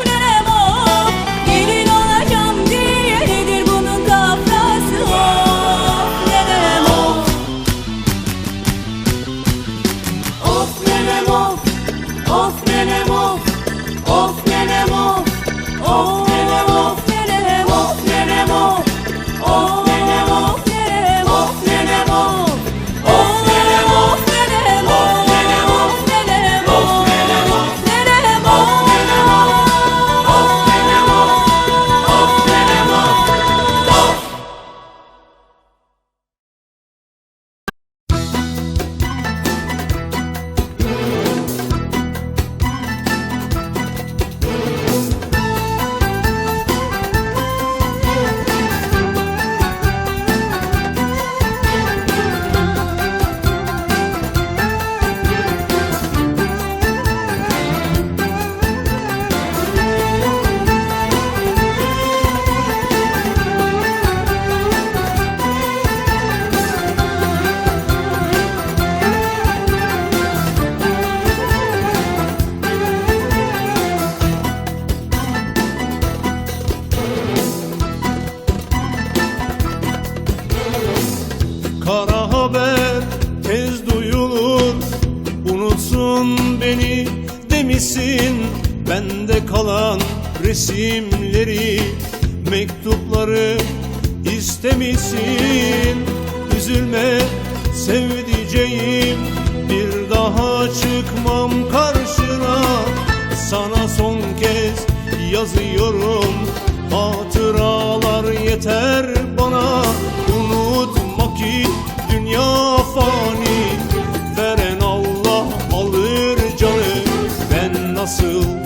enough, sevdiceğim. Bir daha çıkmam karşına. Sana son kez yazıyorum. Hatıralar yeter bana. Unutma ki dünya fani. Veren Allah alır canı. Ben nasıl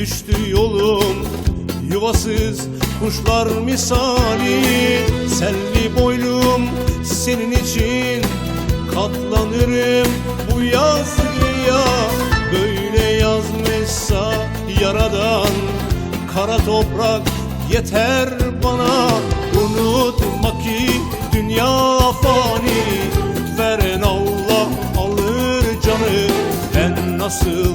düştü yolum. Yuvasız kuşlar misali Selvi boylum. Senin için Katlanırım bu yazgıya Böyle yazmışsa yaradan Kara toprak yeter bana. Unutma ki dünya fani. Veren Allah alır canı. Ben nasıl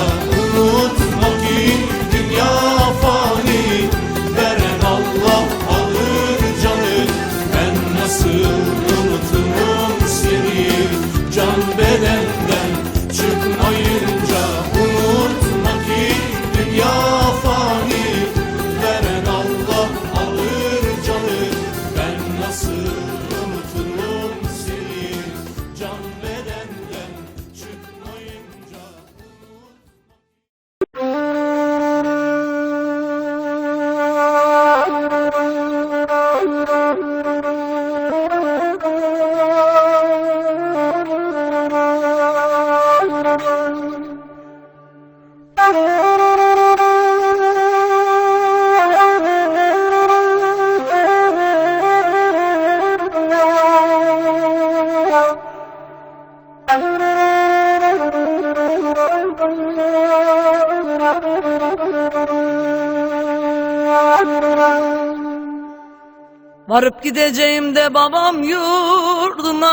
Varıp gideceğim de babam yurduna.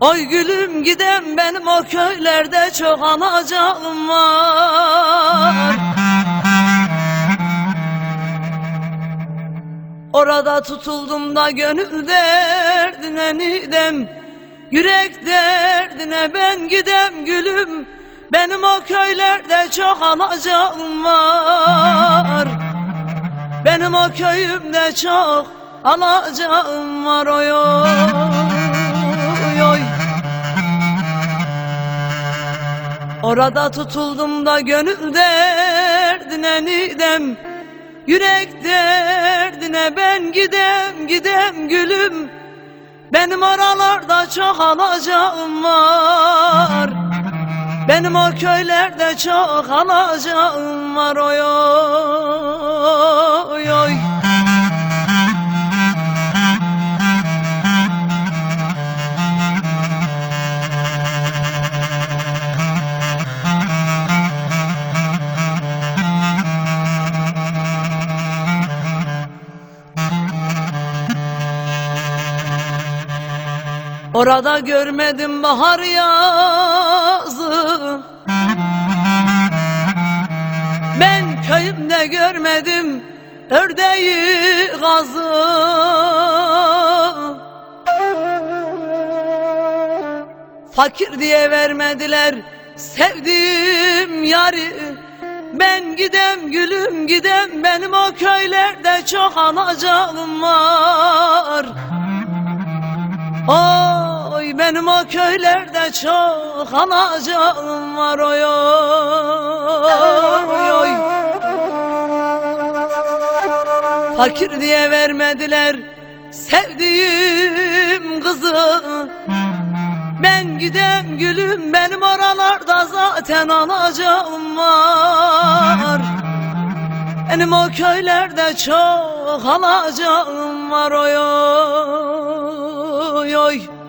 Oy gülüm gidem benim o köylerde çok alacağım var. Orada tutuldum da gönül derdine nidem Yürek derdine ben gidem gülüm Benim o köylerde çok alacağım var. Benim o köyümde çok alacağım var oy oy oy. Orada tutuldum da gönül derdine nidem Yürek derdine ben gidem gidem gülüm. Benim oralarda çok alacağım var Benim o köylerde çok alacağım var oy oy oy. Orada görmedim bahar yazı Ben köyümde görmedim ördeği gazı Fakir diye vermediler sevdiğim yarı Ben gidem gülüm gidem benim o köylerde çok alacağım var Oy benim o köylerde çok alacağım var oy oy oy. Fakir diye vermediler sevdiğim kızı. Ben gidem gülüm benim oralarda zaten alacağım var. Benim o köylerde çok alacağım var oy oy oy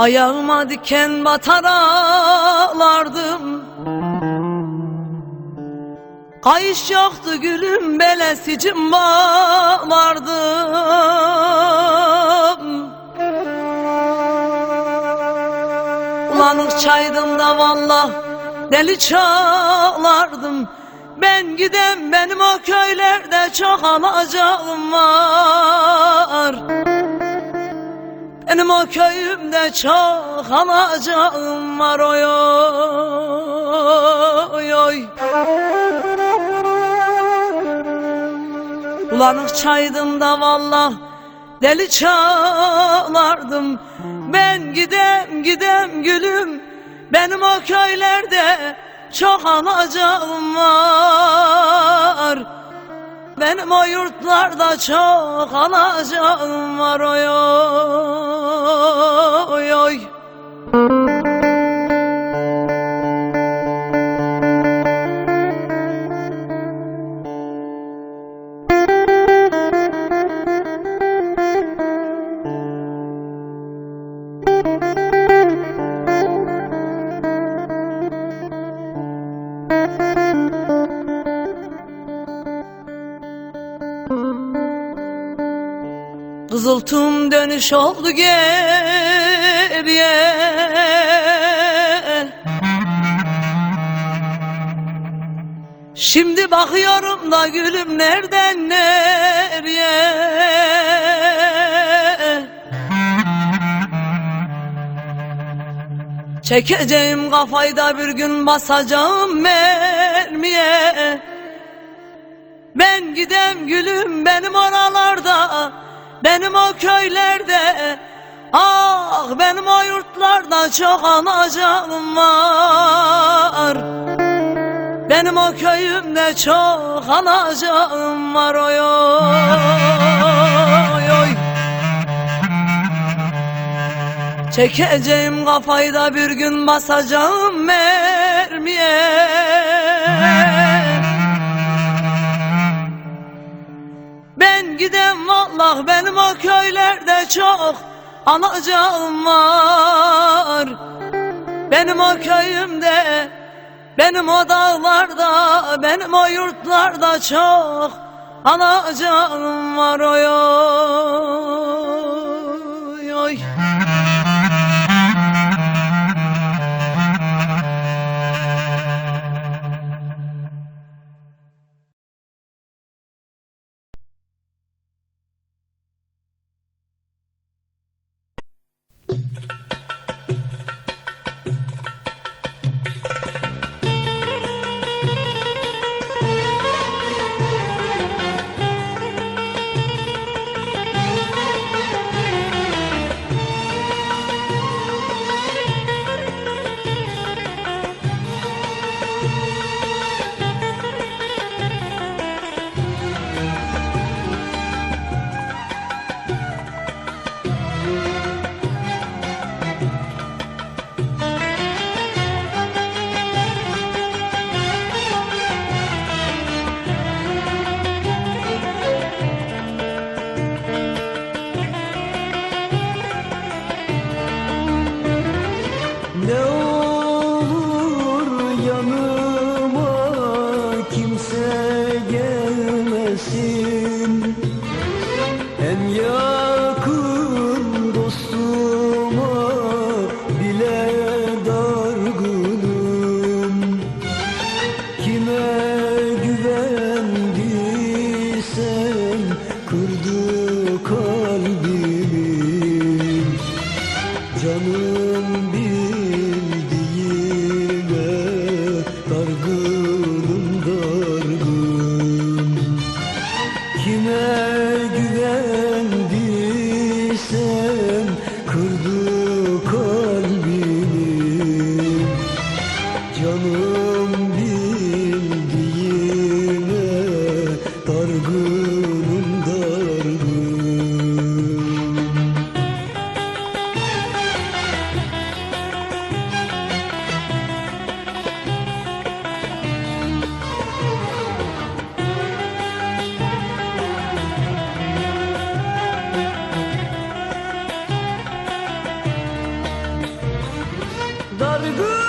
Ayağıma diken batar ağlardım. Kayış yoktu gülüm belesicim bağlardım çaydım da vallah deli çalardım Ben gidem benim o köylerde çok alacağım var. Benim o köyümde çok alacağım var oy oy oy. Ulanık çaydım da vallah deli çalardım Ben gidem gidem gülüm benim o köylerde çok alacağım var. Benim o yurtlarda çok alacağım var oy oy dönüş oldu geriye Şimdi bakıyorum da gülüm nereden nereye? Çekeceğim kafayı da bir gün basacağım mermiye. Ben gidem gülüm benim oralarda Benim o köylerde Ah benim o yurtlarda çok alacağım var. Benim o köyümde çok alacağım var oy oy oy. Çekeceğim kafayı da bir gün basacağım mermiye Ben gidem vallah benim o köylerde çok alacağım var Benim o köyümde benim o dağlarda benim o yurtlarda çok alacağım var oy oy, oy. Dargınım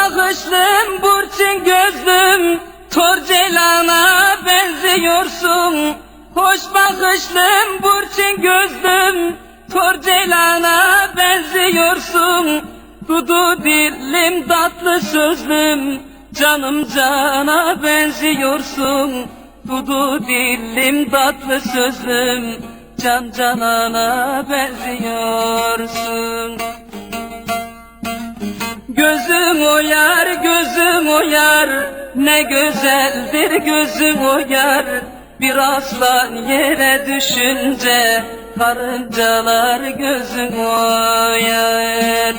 bakışlım, burçin gözlüm. Tor celana benziyorsun. Hoş bakışlım, burçin gözlüm. Tor benziyorsun. Dudu dilim, tatlı sözlüm. Canım cana benziyorsun. Dudu dilim, tatlı sözlüm. Can canana benziyorsun Gözüm oyar, gözüm oyar Ne güzeldir gözüm oyar Bir aslan yere düşünce Karıncalar gözüm oyar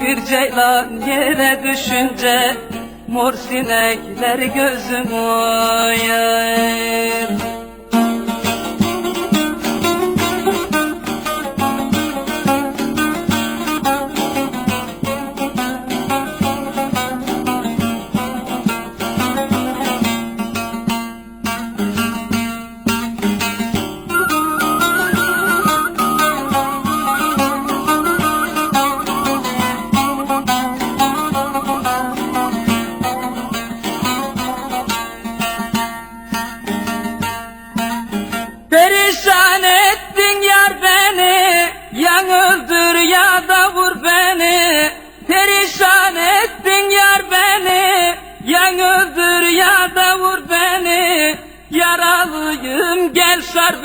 Bir ceylan yere düşünce Mor sinekler gözüm oyar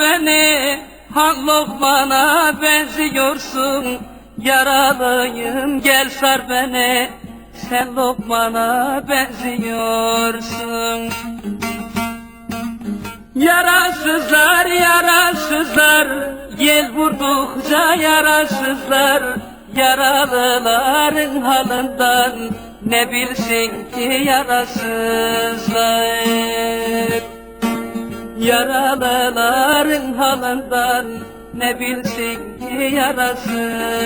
beni Han lokmana benziyorsun. Yaralıyım gel sar beni Sen lokmana benziyorsun. Yarasızlar, yarasızlar Yel vurdukça yarasızlar. Yaralıların halından Ne bilsin ki yarasızlar Yaralıların halından Ne bilsin ki yarasızlar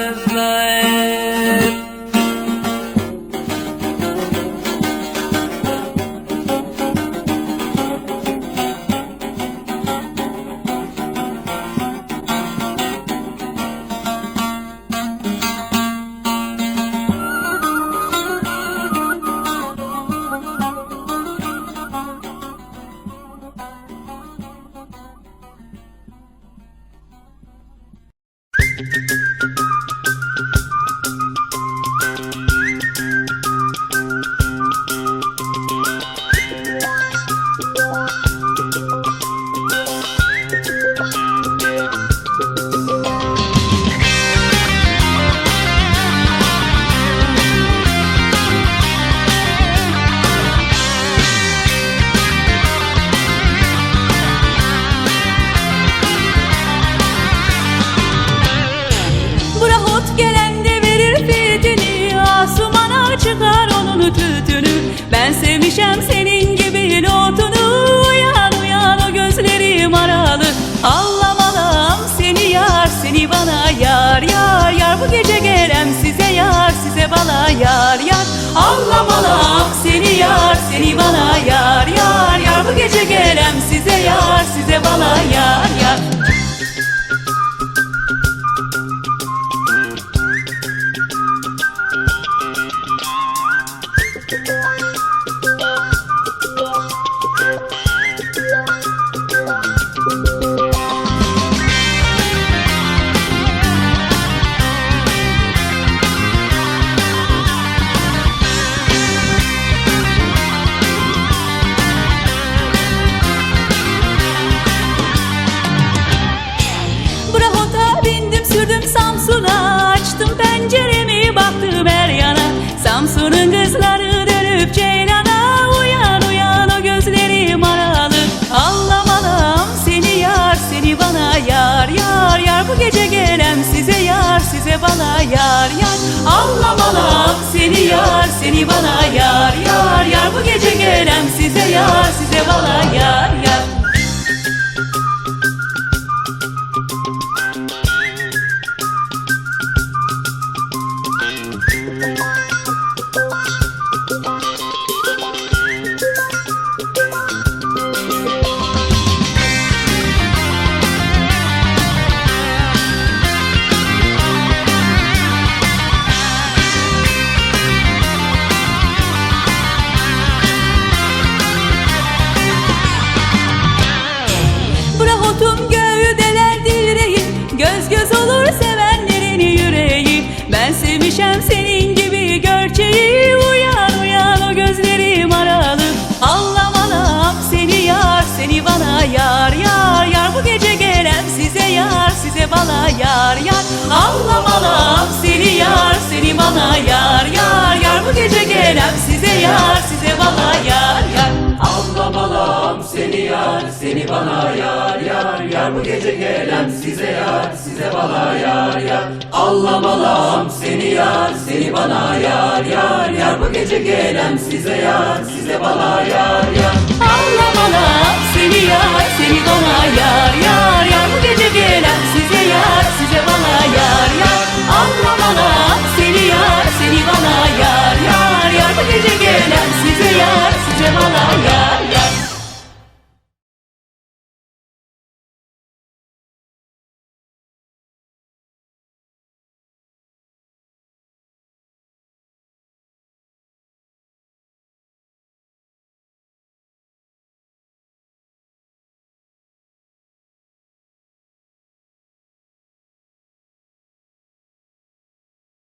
sevmişem senin gibi lotunu Uyan uyan o gözlerim aralı. Allamalam seni yar seni bana yar yar yar. Bu gece gelem size yar size bana yar yar. Allamalam seni yar seni bana yar yar yar. Bu gece gelem size yar size bana yar yar yar Allamalam seni yar seni bana yar. Yar yar Bu gece gelem size yar size bana yar yar bana yar yar Ağlamalam seni yar seni bana yar yar. Yar Bu gece gelem size yar size bana yar yar. Ağlamalam seni yar seni bana yar yar. Yar bu gece gelen size yar size bana yar yar. Ağlamalam seni yar seni bana yar yar. Yar bu gece gelen size yar size bana yar yar. Ağlamalam seni